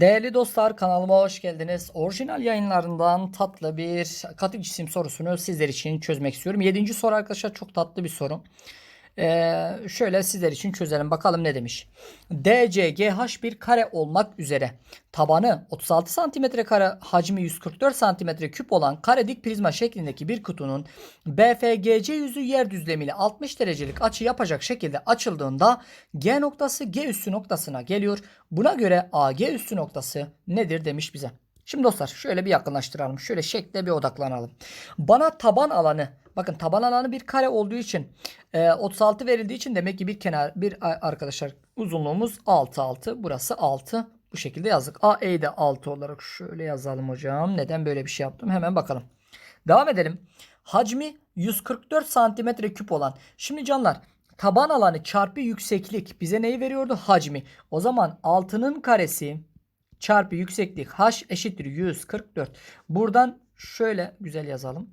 Değerli dostlar kanalıma hoş geldiniz. Orijinal yayınlarından tatlı bir katı cisim sorusunu sizler için çözmek istiyorum. Yedinci soru arkadaşlar çok tatlı bir soru. Ee, şöyle sizler için çözelim bakalım ne demiş. DCGH bir kare olmak üzere tabanı 36 cm kare hacmi 144 cm küp olan kare dik prizma şeklindeki bir kutunun BFGC yüzü yer düzlemiyle 60 derecelik açı yapacak şekilde açıldığında G noktası G üssü noktasına geliyor. Buna göre AG üssü noktası nedir demiş bize. Şimdi dostlar şöyle bir yakınlaştıralım. Şöyle şekle bir odaklanalım. Bana taban alanı bakın taban alanı bir kare olduğu için e, 36 verildiği için demek ki bir kenar bir arkadaşlar uzunluğumuz 6 6 burası 6 bu şekilde yazdık. AE'yi de 6 olarak şöyle yazalım hocam. Neden böyle bir şey yaptım? Hemen bakalım. Devam edelim. Hacmi 144 santimetre küp olan. Şimdi canlar taban alanı çarpı yükseklik bize neyi veriyordu? Hacmi. O zaman 6'nın karesi çarpı yükseklik h eşittir 144. Buradan şöyle güzel yazalım.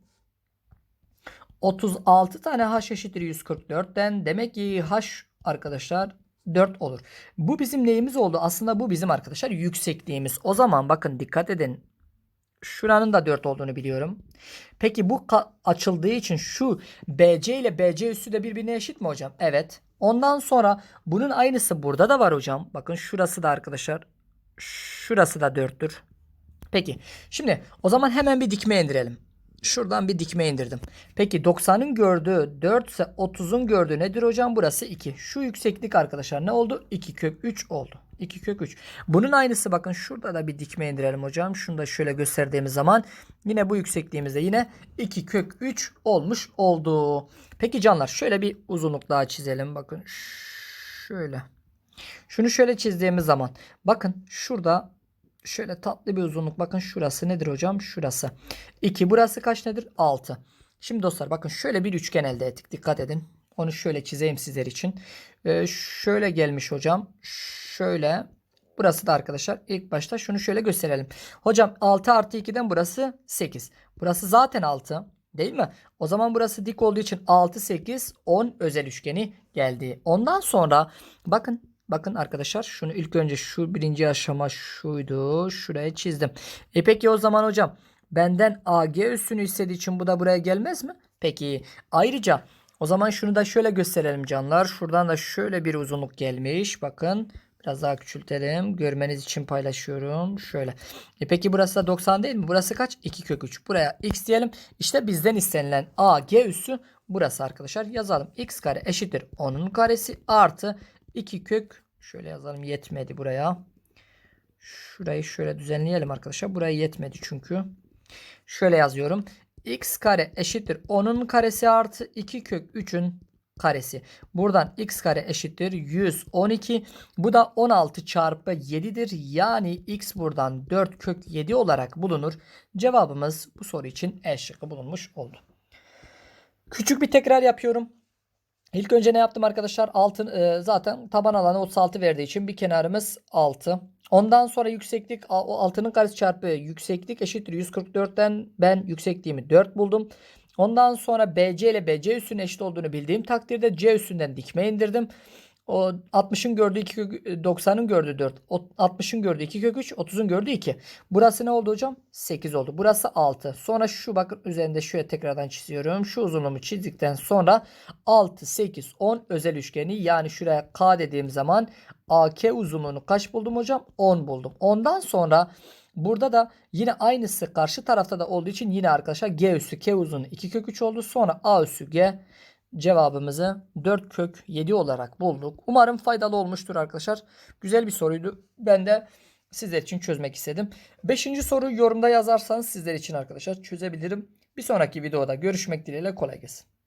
36 tane h eşittir 144'ten demek ki h arkadaşlar 4 olur. Bu bizim neyimiz oldu? Aslında bu bizim arkadaşlar yüksekliğimiz. O zaman bakın dikkat edin. Şuranın da 4 olduğunu biliyorum. Peki bu açıldığı için şu BC ile BC üssü de birbirine eşit mi hocam? Evet. Ondan sonra bunun aynısı burada da var hocam. Bakın şurası da arkadaşlar. Şurası da 4'tür. Peki. Şimdi o zaman hemen bir dikme indirelim. Şuradan bir dikme indirdim. Peki 90'ın gördüğü 4 ise 30'un gördüğü nedir hocam? Burası 2. Şu yükseklik arkadaşlar ne oldu? 2 kök 3 oldu. 2 kök 3. Bunun aynısı bakın şurada da bir dikme indirelim hocam. Şunu da şöyle gösterdiğimiz zaman yine bu yüksekliğimizde yine 2 kök 3 olmuş oldu. Peki canlar şöyle bir uzunluk daha çizelim. Bakın şöyle. Şunu şöyle çizdiğimiz zaman bakın şurada şöyle tatlı bir uzunluk. Bakın şurası nedir hocam? Şurası. 2. Burası kaç nedir? 6. Şimdi dostlar bakın şöyle bir üçgen elde ettik. Dikkat edin. Onu şöyle çizeyim sizler için. Ee, şöyle gelmiş hocam. Şöyle. Burası da arkadaşlar ilk başta şunu şöyle gösterelim. Hocam 6 artı 2'den burası 8. Burası zaten 6. Değil mi? O zaman burası dik olduğu için 6, 8, 10 özel üçgeni geldi. Ondan sonra bakın Bakın arkadaşlar şunu ilk önce şu birinci aşama şuydu. Şuraya çizdim. E peki o zaman hocam benden AG üssünü istediği için bu da buraya gelmez mi? Peki ayrıca o zaman şunu da şöyle gösterelim canlar. Şuradan da şöyle bir uzunluk gelmiş. Bakın biraz daha küçültelim. Görmeniz için paylaşıyorum. Şöyle. E peki burası da 90 değil mi? Burası kaç? 2 kök 3. Buraya x diyelim. İşte bizden istenilen AG üssü burası arkadaşlar. Yazalım. x kare eşittir 10'un karesi artı 2 kök şöyle yazalım yetmedi buraya. Şurayı şöyle düzenleyelim arkadaşlar. Buraya yetmedi çünkü. Şöyle yazıyorum. x kare eşittir 10'un karesi artı 2 kök 3'ün karesi. Buradan x kare eşittir 112. Bu da 16 çarpı 7'dir. Yani x buradan 4 kök 7 olarak bulunur. Cevabımız bu soru için E şıkkı bulunmuş oldu. Küçük bir tekrar yapıyorum. İlk önce ne yaptım arkadaşlar? Altın e, zaten taban alanı 36 verdiği için bir kenarımız 6. Ondan sonra yükseklik o altının karesi çarpı yükseklik eşittir 144'ten ben yüksekliğimi 4 buldum. Ondan sonra BC ile BC üssünün eşit olduğunu bildiğim takdirde C üssünden dikme indirdim. O 60'ın gördüğü 2 kök 90'ın gördüğü 4. O 60'ın gördüğü 2 kök 3, 30'un gördüğü 2. Burası ne oldu hocam? 8 oldu. Burası 6. Sonra şu bakın üzerinde şöyle tekrardan çiziyorum. Şu uzunluğumu çizdikten sonra 6, 8, 10 özel üçgeni yani şuraya K dediğim zaman AK uzunluğunu kaç buldum hocam? 10 buldum. Ondan sonra burada da yine aynısı karşı tarafta da olduğu için yine arkadaşlar G üssü K uzunluğu 2 kök 3 oldu. Sonra A üssü G cevabımızı 4 kök 7 olarak bulduk. Umarım faydalı olmuştur arkadaşlar. Güzel bir soruydu. Ben de sizler için çözmek istedim. Beşinci soru yorumda yazarsanız sizler için arkadaşlar çözebilirim. Bir sonraki videoda görüşmek dileğiyle kolay gelsin.